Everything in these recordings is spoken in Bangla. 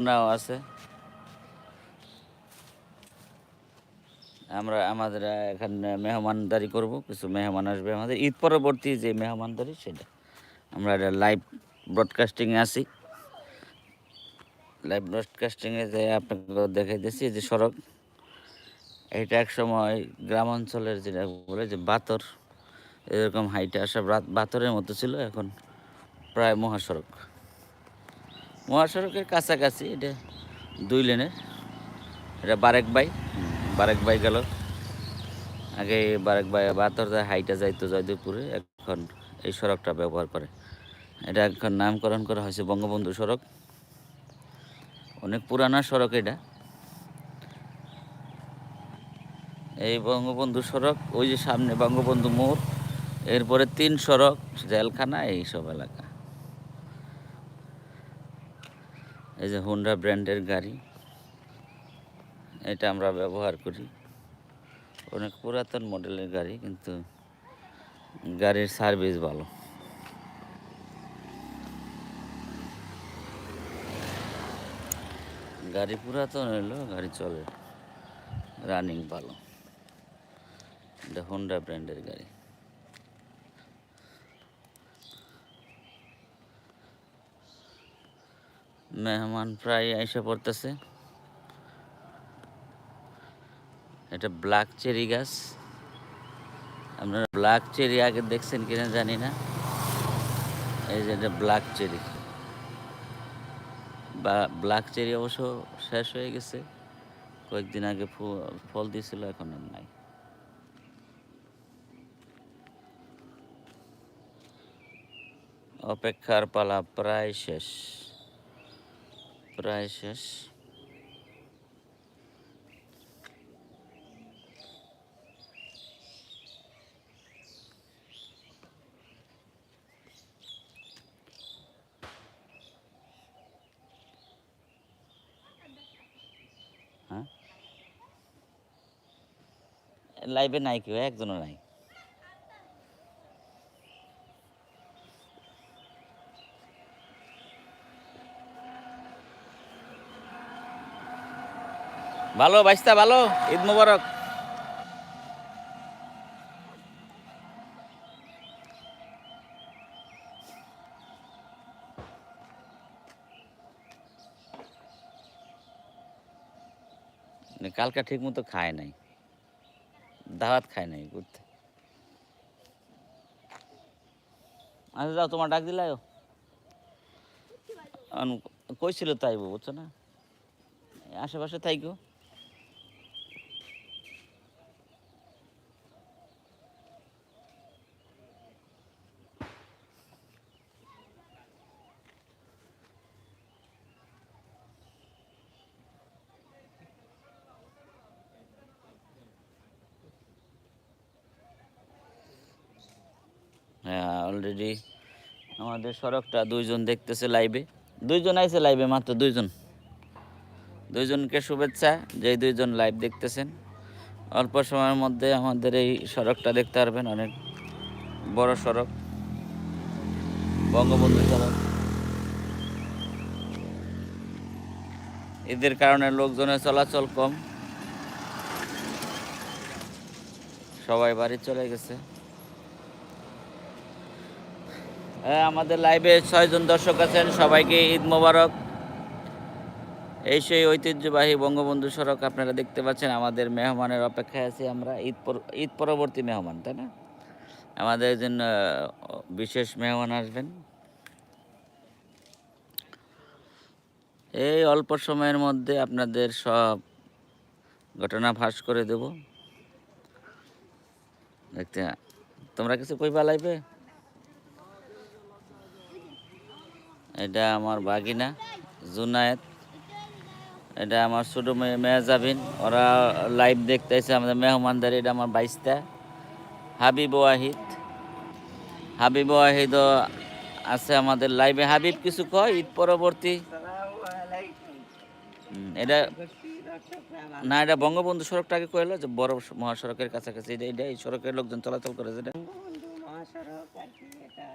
নাও আছে। আমরা আমাদের এখানে মেহমানদারি করব, কিছু মেহমান আসবে আমাদের। ঈদ পরবর্তী যে মেহমানদারি, সেটা। আমরা এটা লাইভ ব্রডকাস্টিংয়ে আছি। লাইভ ব্রডকাস্টিংয়ে যে আপনাকে দেখাই দিয়েছি যে সড়ক। এটা এক সময় গ্রাম অঞ্চলের যেটা বলে যে বাতর, এরকম হাইটে আসা বাতরের মতো ছিল, এখন প্রায় মহাসড়ক। মহাসড়কের কাছাকাছি, এটা দুই লেনের এটা বারেক বাই বারেক বাই গেল। আগে বারেক বাই যায় হাইটা যাইতো জয়দেবপুরে, এখন এই সড়কটা ব্যবহার করে। এটা এখন নামকরণ করা হয়েছে বঙ্গবন্ধু সড়ক। অনেক পুরানা সড়ক এটা। এই বঙ্গবন্ধু সড়ক, ওই যে সামনে বঙ্গবন্ধু মোড়, এরপরে তিন সড়ক, জেলখানা, এইসব এলাকা। এই যে হুন্ডা ব্র্যান্ডের গাড়ি। এটা আমরা ব্যবহার করি। অনেক পুরাতন মডেলের গাড়ি, কিন্তু গাড়ির সার্ভিস ভালো। গাড়ি পুরাতন হলো গাড়ি চলে। রানিং ভালো। এটা হোন্ডা ব্র্যান্ডের গাড়ি। মেহমান প্রায় এসে পড়তেছে। এটা ব্ল্যাক চেরি গাছ। আপনারা ব্ল্যাক চেরি আগে দেখছেন কিনা জানি না। এই যে এটা ব্ল্যাক চেরি। বা, ব্ল্যাক চেরি অবশ্য শেষ হয়ে গেছে। কয়েকদিন আগে ফল দিয়েছিল, এখন আর নাই। অপেক্ষার পালা প্রায় শেষ। প্রায় শেষ। হ্যাঁ? লাইভে নাই কেউ একজনও নাই। ভালো বাইস্তা ভালো। ঈদ মুবারক। কালকা ঠিক মতো খায় নাই। দাওয়াত খায় নাই ঘুরতে। আচ্ছা যাও, তোমার ডাক দিলাയോ কইছিল তাই বুঝছ না? আশেপাশে থাইকো হ্যাঁ অলরেডি আমাদের সড়কটা দুইজন দেখতেছে লাইভে দুইজন আইছে লাইভে মাত্র দুইজন। দুইজনকে শুভেচ্ছা যে দুইজন লাইভ দেখতেছেন। অল্প সময়ের মধ্যে আমাদের এই সড়কটা দেখতে পারবেন, অনেক বড় সড়ক। বঙ্গবন্ধু সড়ক। এদের কারণে লোকজনের চলাচল কম। সবাই বাড়ি চলে গেছে হ্যাঁ আমাদের লাইভে ছয়জন দর্শক আছেন, সবাইকে ঈদ মোবারক। এই সেই ঐতিহ্যবাহী বঙ্গবন্ধু সড়ক আপনারা দেখতে পাচ্ছেন, আমাদের মেহমানের অপেক্ষায় আছি আমরা, ঈদ ঈদ পরবর্তী মেহমান, তাই না? আমাদের একজন বিশেষ মেহমান আসবেন। এই অল্প সময়ের মধ্যে আপনাদের সব ঘটনা ফাঁস করে দেব। দেখতে, তোমরা কিছু কইবা লাইবে এটা আমার বাগিনা জুনায়েত এটা আমার ছোটো মেয়ে মেয়াজাবিন ওরা লাইভ দেখতেছে আমাদের মেহমানদারি, এটা আমার বাইশটা। হাবিব ওয়াহিদ। হাবিব ওয়াহিদও আছে আমাদের লাইভে হাবিব, কিছু কয় ঈদ পরবর্তী? এটা না, এটা বঙ্গবন্ধু সড়কটাকে কইলো যে বড় মহাসড়কের কাছাকাছি। এটা এই সড়কের লোকজন চলাচল করে যেটা বন্ধু মহাসড়ক আর কি এটা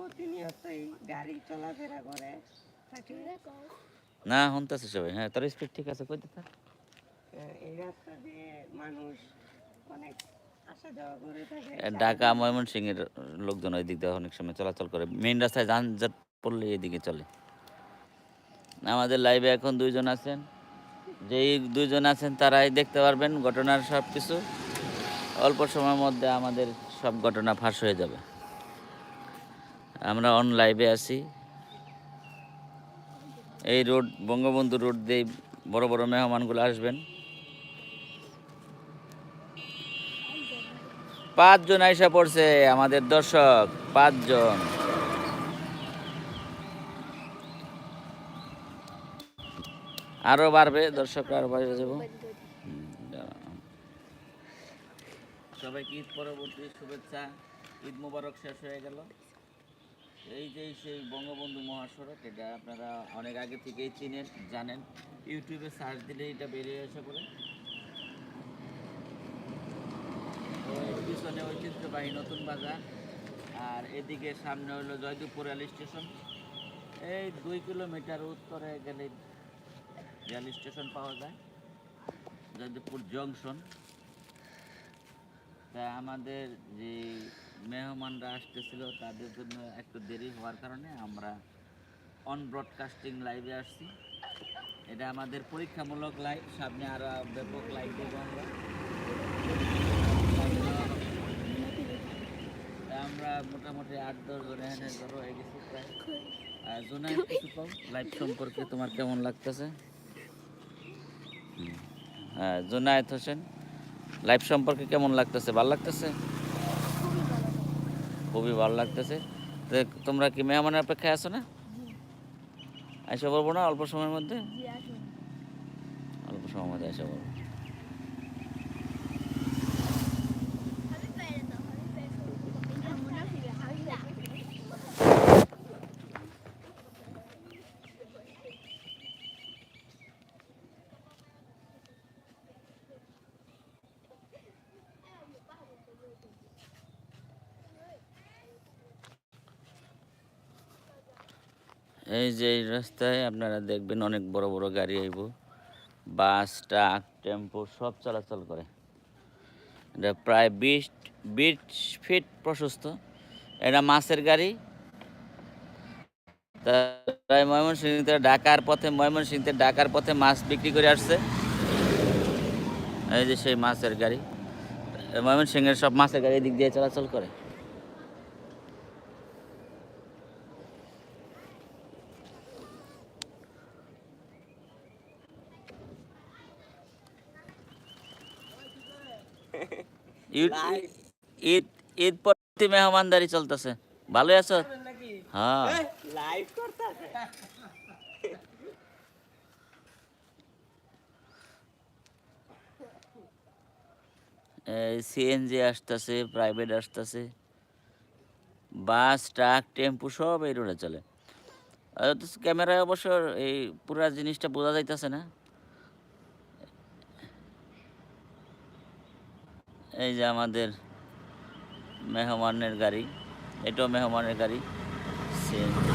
প্রতিনিয়তই গাড়ি চলাফেরা করে। না শুনতেছে সবাই। হ্যাঁ তোর স্পিড ঠিক আছে কই দিতা এই রাস্তা দিয়ে মানুষ অনেক ঢাকা ময়মনসিংহের লোকজন ওই দিক দিয়ে অনেক সময় চলাচল করে। মেইন রাস্তায় যানজট পড়লে এদিকে চলে। আমাদের লাইভে এখন দুইজন আছেন। যেই দুইজন আছেন তারাই দেখতে পারবেন ঘটনার সব কিছু অল্প সময়ের মধ্যে আমাদের সব ঘটনা ফাঁস হয়ে যাবে। আমরা অন লাইভে আছি। এই রোড বঙ্গবন্ধু রোড দিয়ে বড় বড় মেহমানগুলো আসবেন। পাঁচজন আইসা পড়ছে আমাদের দর্শক, পাঁচজন। আরও বাড়বে দর্শক আরও বাড়বে যাব সবাইকে ঈদ পরবর্তী শুভেচ্ছা, ঈদ মুবারক শেষ হয়ে গেল। এই যে সেই বঙ্গবন্ধু মহাসড়ক, এটা আপনারা অনেক আগে থেকেই চিনেন, জানেন। ইউটিউবে সার্চ দিলে এটা বেরিয়ে তো এর পিছনে ঐতিহ্যবাহী নতুন বাজার, আর এদিকে সামনে হলো জয়দেবপুর রেল স্টেশন। এই দুই কিলোমিটার উত্তরে গেলে রেল স্টেশন পাওয়া যায় জয়দেবপুর জংশন। তা আমাদের যে মেহমানরা আসতেছিল, তাদের জন্য একটু দেরি হওয়ার কারণে আমরা অন ব্রডকাস্টিং লাইভে আসছি। এটা আমাদের পরীক্ষামূলক লাইভ সামনে আরও ব্যাপক লাইভ দেবো আমরা। আমরা মোটামুটি আট দশ জন এখানে জড়ো হয়ে গেছি প্রায়। জোনাই কিছু লাইভ সম্পর্কে তোমার কেমন লাগতেছে? হ্যাঁ জোনায়েত হোসেন লাইভ সম্পর্কে কেমন লাগতেছে? ভালো লাগতেছে? খুবই ভালো লাগতেছে। তো তোমরা কি মেহমানের অপেক্ষায় আছো না? এসে বলব না অল্প সময়ের মধ্যে? অল্প সময়ের মধ্যে এসে বলব এই যে এই রাস্তায় আপনারা দেখবেন অনেক বড় বড় গাড়ি আইব। বাস, ট্রাক, টেম্পো সব চলাচল করে। এটা প্রায় বিশ বিশ ফিট প্রশস্ত। এটা মাছের গাড়ি। তা প্রায় ময়মনসিংহ থেকে ঢাকার পথে ময়মনসিংহ থেকে ঢাকার পথে মাছ বিক্রি করে আসছে। এই যে সেই মাছের গাড়ি। ময়মনসিংহের সব মাছের গাড়ি এদিক দিয়ে চলাচল করে। ঈদ ঈদ প্রতি মেহমানদারি চলতেছে। ভালোই আছো? হ্যাঁ। লাইভ করতেছে। সিএনজি আসতেছে প্রাইভেট আসতেছে। বাস ট্রাক টেম্পু সব এই রোডে চলে। তো ক্যামেরায় অবশ্য এই পুরা জিনিসটা বোঝা যাইতেছে না। এই যে আমাদের মেহমানের গাড়ি, এটাও মেহমানের গাড়ি। সিএনজি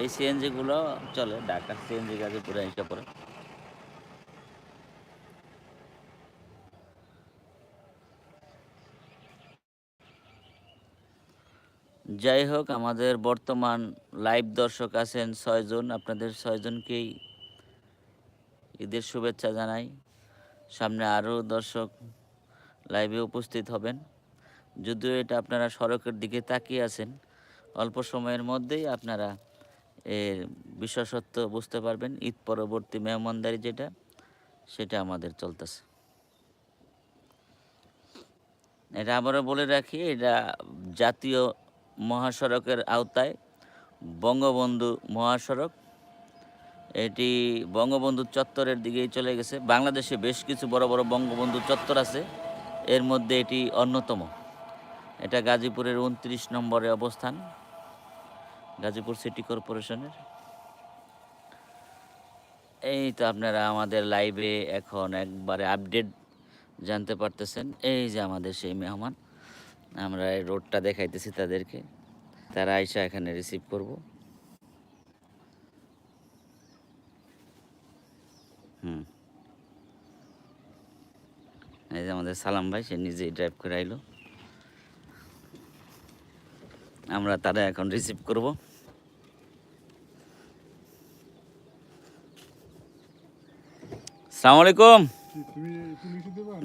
এই সিএনজিগুলো চলে ঢাকা সিএনজি গাড়ি পুরো হিসাব করে যাই হোক, আমাদের বর্তমান লাইভ দর্শক আছেন ছয়জন। আপনাদের ছয়জনকেই ঈদের শুভেচ্ছা জানাই। সামনে আরও দর্শক লাইভে উপস্থিত হবেন। যদিও এটা আপনারা সড়কের দিকে তাকিয়ে আছেন, অল্প সময়ের মধ্যেই আপনারা এর বিশেষত্ব বুঝতে পারবেন, ঈদ পরবর্তী মেহমানদারি যেটা, সেটা আমাদের চলতেছে। এটা আবারও বলে রাখি, এটা জাতীয় মহাসড়কের আওতায় বঙ্গবন্ধু মহাসড়ক এটি বঙ্গবন্ধু চত্বরের দিকেই চলে গেছে। বাংলাদেশে বেশ কিছু বড় বড় বঙ্গবন্ধু চত্বর আছে। এর মধ্যে এটি অন্যতম। এটা গাজীপুরের উনত্রিশ নম্বরে অবস্থান, গাজীপুর সিটি কর্পোরেশনের। এই তো আপনারা আমাদের লাইভে এখন একবারে আপডেট জানতে পারতেছেন। এই যে আমাদের সেই মেহমান, আমরা এই রোডটা দেখাইতেছি তাদেরকে। তারা আইসা এখানে রিসিভ করব। হুম। এই যে আমাদের সালাম ভাই, সে নিজেই ড্রাইভ করে আইলো। আমরা তারা এখন রিসিভ করব। সালাম আলাইকুম।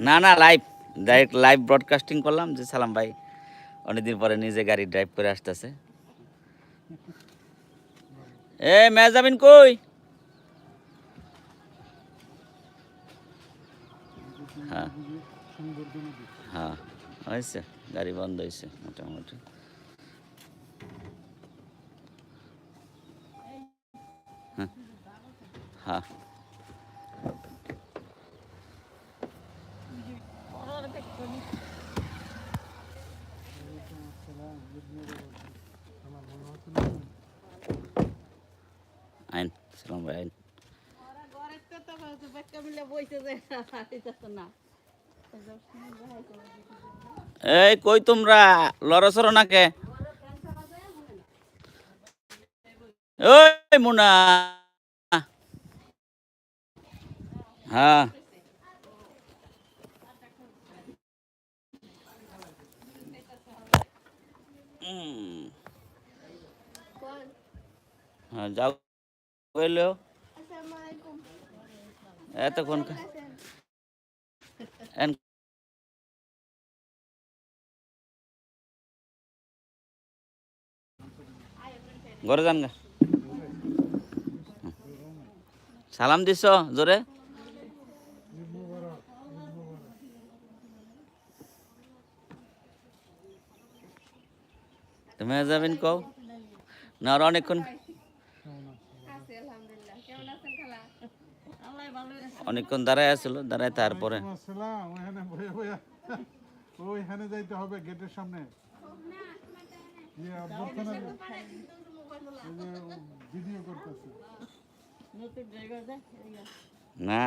না না লাইভ ডাইরেক্ট লাইভ ব্রডকাস্টিং করলাম যে সালাম ভাই অনেকদিন পরে নিজে গাড়ি ড্রাইভ করে আসতেছে। এ মেজামিন কই? হ্যাঁ। হ্যাঁ। হয়েছে গাড়ি বন্ধ হয়েছে মোটামুটি। হ্যাঁ। হ্যাঁ। আইন সালাম ভাই আইন। এই কই তোমরা? লড়াচড়ো নাকে ওই মুনা। হ্যাঁ। হ্যাঁ যাও কইলো এতক্ষণ ঘরে যান গা। সালাম দিছ জোরে। তুমি যাবেন কও। না আর অনেকক্ষণ অনেকক্ষণ দাঁড়ায় আসছিল দাঁড়ায় তারপরে। ওইখানে যাইতে হবে গেটের সামনে। ইয়ে অভ্যর্থনা ভিডিও করতেছে। না।